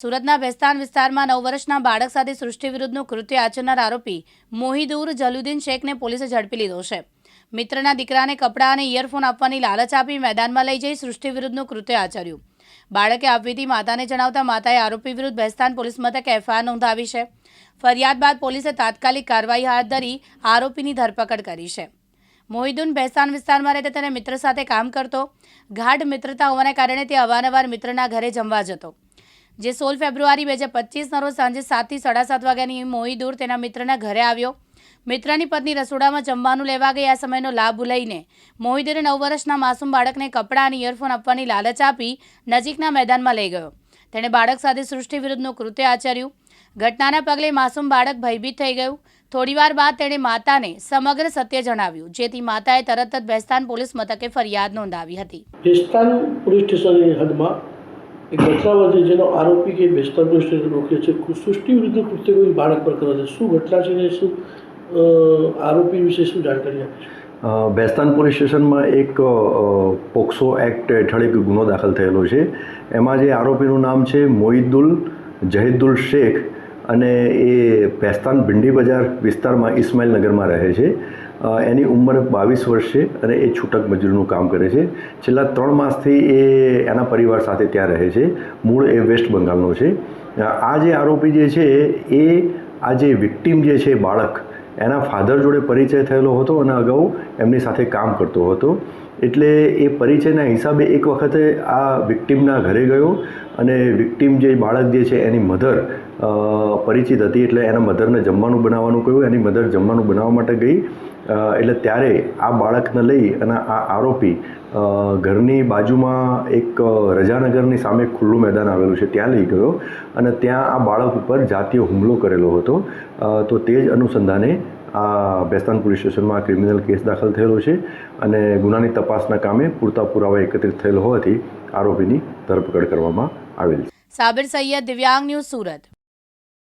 સુરતના ભેસ્તાન વિસ્તારમાં નવ વર્ષના બાળક સાથે સૃષ્ટિ વિરુદ્ધનું કૃત્ય આચરનાર આરોપી મોહિદુર જલુદ્દીન શેખને પોલીસે ઝડપી લીધો છે. મિત્રના દીકરાને કપડાં અને ઇયરફોન આપવાની લાલચ આપી મેદાનમાં લઈ જઈ સૃષ્ટિ વિરુદ્ધનું કૃત્ય આચર્યું. બાળકે આપવીતી માતાને જણાવતા માતાએ આરોપી વિરુદ્ધ ભેસ્તાન પોલીસ મથકે એફઆઈઆર નોંધાવી છે. ફરિયાદ બાદ પોલીસે તાત્કાલિક કાર્યવાહી હાથ ધરી આરોપીની ધરપકડ કરી છે. મોહિદુન ભેસ્તાન વિસ્તારમાં રહેતા તેને મિત્ર સાથે કામ કરતો. ગાઢ મિત્રતા હોવાને કારણે તે અવારનવાર મિત્રના ઘરે જમવા જતો. જે સોળ ફેબ્રુઆરી બે હજાર પચીસના રોજ સાંજે સાતથી સાડા સાત વાગ્યાની મોહીદૂર તેના મિત્રના ઘરે આવ્યો. મિત્રની પત્ની રસોડામાં જમવાનું લેવા ગઈ. આ સમયનો લાભ લઈને મોહિદુરે નવ વર્ષના માસૂમ બાળકને કપડાં અને ઇયરફોન આપવાની લાલચ આપી નજીકના મેદાનમાં લઈ ગયો. તેણે બાળક સાથે સૃષ્ટિ વિરુદ્ધનું કૃત્ય આચર્યું. ઘટનાના પગલે માસૂમ બાળક ભયભીત થઈ ગયું. થોડીવાર બાદ તેણે માતાને સમગ્ર સત્ય જણાવ્યું, જેથી માતાએ તરત જ બેસ્તાન પોલીસ મથકે ફરિયાદ નોંધાવી હતી. ભેસ્તાન પોલીસ સ્ટેશનની હદમાં એક ઘટના છે જેનો આરોપી કે ભેસ્તાન પોલીસ રોક્યો છે સૃષ્ટિ વિરુદ્ધ કૃત્ય કોઈ બાળક પર કરે છે. શું ઘટના છે ને શું આરોપી વિશે શું જાણકારી આપીશ અ, બેસ્તાન પોલીસ સ્ટેશનમાં એક પોક્સો એક્ટ હેઠળ એક ગુનો દાખલ થયેલો છે. એમાં જે આરોપીનું નામ છે મોહિદુલ જહીદુલ શેખ અને એ બેસ્તાન ભિંડી બજાર વિસ્તારમાં ઇસ્માઇલનગરમાં રહે છે. એની ઉંમર બાવીસ વર્ષ છે અને એ છૂટક મજૂરનું કામ કરે છે. છેલ્લા ત્રણ માસથી એ એના પરિવાર સાથે ત્યાં રહે છે. મૂળ એ વેસ્ટ બંગાળનો છે. આ જે આરોપી જે છે, એ આ જે વિક્ટીમ જે છે બાળક, એના ફાધર જોડે પરિચય થયેલો હતો અને અગાઉ એમની સાથે કામ કરતો હતો. એટલે એ પરિચયના હિસાબે એક વખતે આ વિક્ટીમના ઘરે ગયો. અને વિક્ટીમ જે બાળક જે છે, એની મધર પરિચિત હતી એટલે એના મધરને જમવાનું બનાવવાનું કહ્યું. એની મધર જમવાનું બનાવવા માટે ગઈ. એટલે ત્યારે આ બાળકને લઈ અને આ આરોપી ઘરની બાજુમાં એક રજાનગરની સામે ખુલ્લું મેદાન આવેલું છે, ત્યાં લઈ ગયો અને ત્યાં આ બાળક ઉપર જાતીય હુમલો કરેલો હતો. તો તે જ અનુસંધાને આ બેસ્તાન પોલીસ સ્ટેશનમાં ક્રિમિનલ કેસ દાખલ થયેલો છે અને ગુનાની તપાસના કામે પૂરતા પુરાવા એકત્રિત થયેલ હોવાથી આરોપીની ધરપકડ કરવામાં આવેલ છે. સાબિર સૈયદ દિવ્યાંગ ન્યૂઝ સુરત.